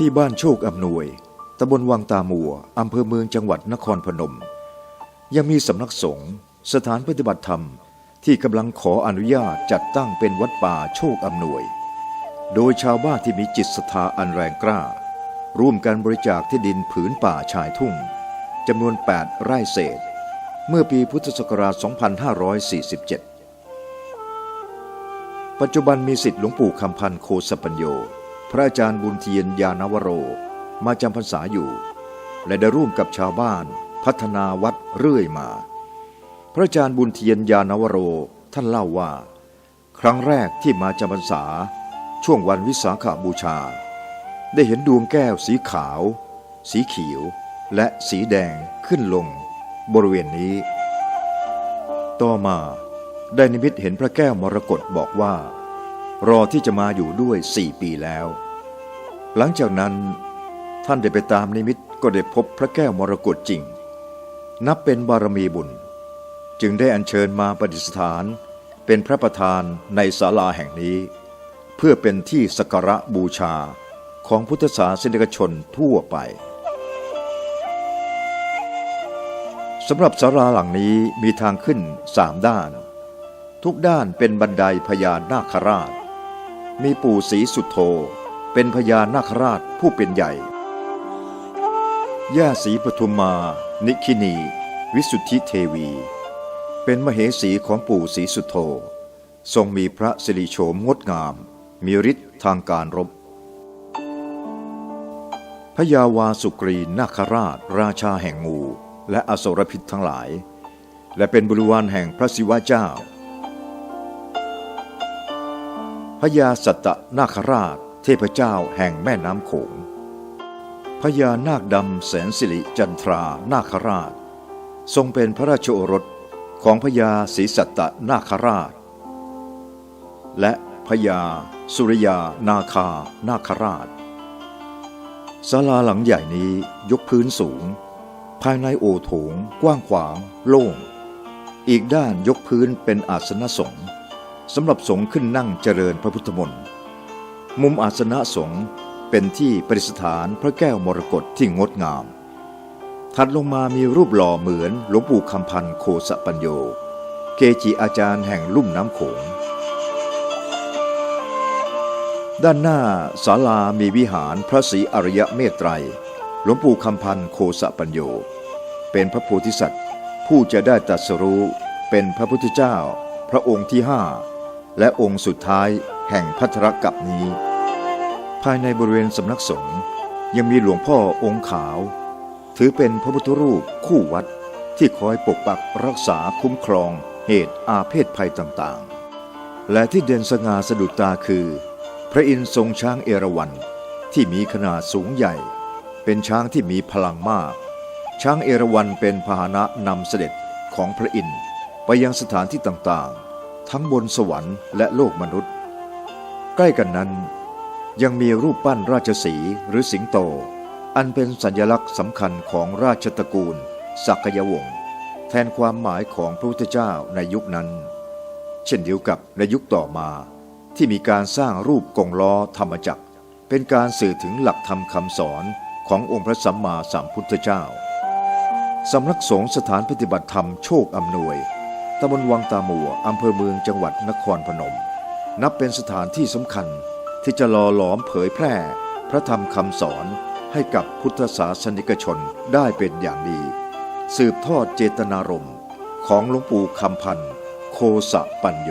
ที่บ้านโชคอำนวยตำบลวังตามัวอำเภอเมืองจังหวัดนครพนม ยังมีสำนักสงฆ์สถานปฏิบัติธรรมที่กำลังขออนุญาตจัดตั้งเป็นวัดป่าโชคอำนวย โดยชาวบ้านที่มีจิตศรัทธาอันแรงกล้า ร่วมกันบริจาคที่ดินผืนป่าชายทุ่งจำนวน 8 ไร่เศษ เมื่อปีพุทธศักราช 2547 ปัจจุบันมีสิทธิ์หลวงปู่คำพันธ์โคสปัญโย พระอาจารย์บุญเทียนยานวโร มาจำพรรษาอยู่ และได้ร่วมกับชาวบ้านพัฒนาวัดเรื่อยมา พระอาจารย์บุญเทียนยานวโรท่านเล่าว่า ครั้งแรกที่มาจำพรรษา ช่วงวันวิสาขบูชา ได้เห็นดวงแก้วสีขาว สีเขียว และสีแดงขึ้นลง บริเวณนี้ ต่อมาได้นิมิตเห็นพระแก้วมรกตบอกว่า รอที่จะมาอยู่ด้วยสี่ปีแล้ว หลังจากนั้นท่านได้ไปตามนิมิตก็ได้พบพระแก้วมรกตจริง นับเป็นบารมีบุญ จึงได้อัญเชิญมาประดิษฐาน เป็นพระประธานในศาลาแห่งนี้ เพื่อเป็นที่สักการะบูชาของพุทธศาสนิกชนทั่วไปสำหรับศาลาหลังนี้มีทางขึ้นสามด้าน ทุกด้านเป็นบันไดพญานาคราช มีปู่ศรีสุโธ เป็นพญานาคราชผู้เป็นใหญ่ ย่าศรีปทุมมา นิคินี วิสุทธิเทวี เป็นมเหสีของปู่ศรีสุโธ ทรงมีพระสิริโฉมงดงาม มีฤทธิ์ทางการรบพระยาวาสุกรีนาคราช ราชาแห่งงู และอสรพิษทั้งหลาย และเป็นบริวารแห่งพระศิวะเจ้าพระยาสัตตนาคราช เทพเจ้าแห่งแม่น้ำโขงพญานาคดำแสนสิริจันทรานาคราช ทรงเป็นพระราชโอรสของพญาศรีสัตตนาคราช และพญาสุริยานาคานาคราชศาลาหลังใหญ่นี้ยกพื้นสูง ภายในโอโถง กว้างขวาง โล่ง อีกด้านยกพื้นเป็นอาสนะสงฆ์สำหรับสงฆ์ขึ้นนั่งเจริญพระพุทธมนต์ มุมอาสนะสงฆ์เป็นที่ประดิษฐานพระแก้วมรกตที่งดงาม ถัดลงมามีรูปหล่อเหมือนหลวงปู่คำพันธ์โคสปัญโย เกจิอาจารย์แห่งลุ่มน้ำโขง ด้านหน้าศาลามีวิหารพระศรีอริยเมตไตร หลวงปู่คำพันธ์โคสปัญโย เป็นพระโพธิสัตว์ ผู้จะได้ตรัสรู้เป็นพระพุทธเจ้า พระองค์ที่ห้าและองค์สุดท้าย แห่งพัทรกับนี้ ภายในบริเวณสำนักสงฆ์ยังมีหลวงพ่อองค์ขาว ถือเป็นพระพุทธรูปคู่วัดที่คอยปกปักรักษาคุ้มครองเหตุอาเพศภัยต่างๆ และที่เด่นสง่าสะดุดตาคือ พระอินทร์ทรงช้างเอราวัณที่มีขนาดสูงใหญ่ เป็นช้างที่มีพลังมาก ช้างเอราวัณเป็นพาหนะนำเสด็จของพระอินทร์ไปยังสถานที่ต่างๆ ทั้งบนสวรรค์และโลกมนุษย์ ใกล้กันนั้น ยังมีรูปปั้นราชสีหรือสิงโต อันเป็นสัญลักษณ์สำคัญของราชตระกูลสักยวงศ์แทนความหมายของพระพุทธเจ้าในยุคนั้น เช่นเดียวกับในยุคต่อมา ที่มีการสร้างรูปกงล้อธรรมจักร เป็นการสื่อถึงหลักธรรมคำสอนขององค์พระสัมมาสัมพุทธเจ้าสำนักสงฆ์สถานปฏิบัติธรรมโชคอำนวยตำบลวังตามัวอำเภอเมืองจังหวัดนครพนม นับเป็นสถานที่สำคัญที่จะหล่อหลอมเผยแพร่ พระธรรมคำสอนให้กับพุทธศาสนิกชนได้เป็นอย่างดี สืบทอดเจตนารมณ์ของหลวงปู่คำพันธ์โคสะปัญโย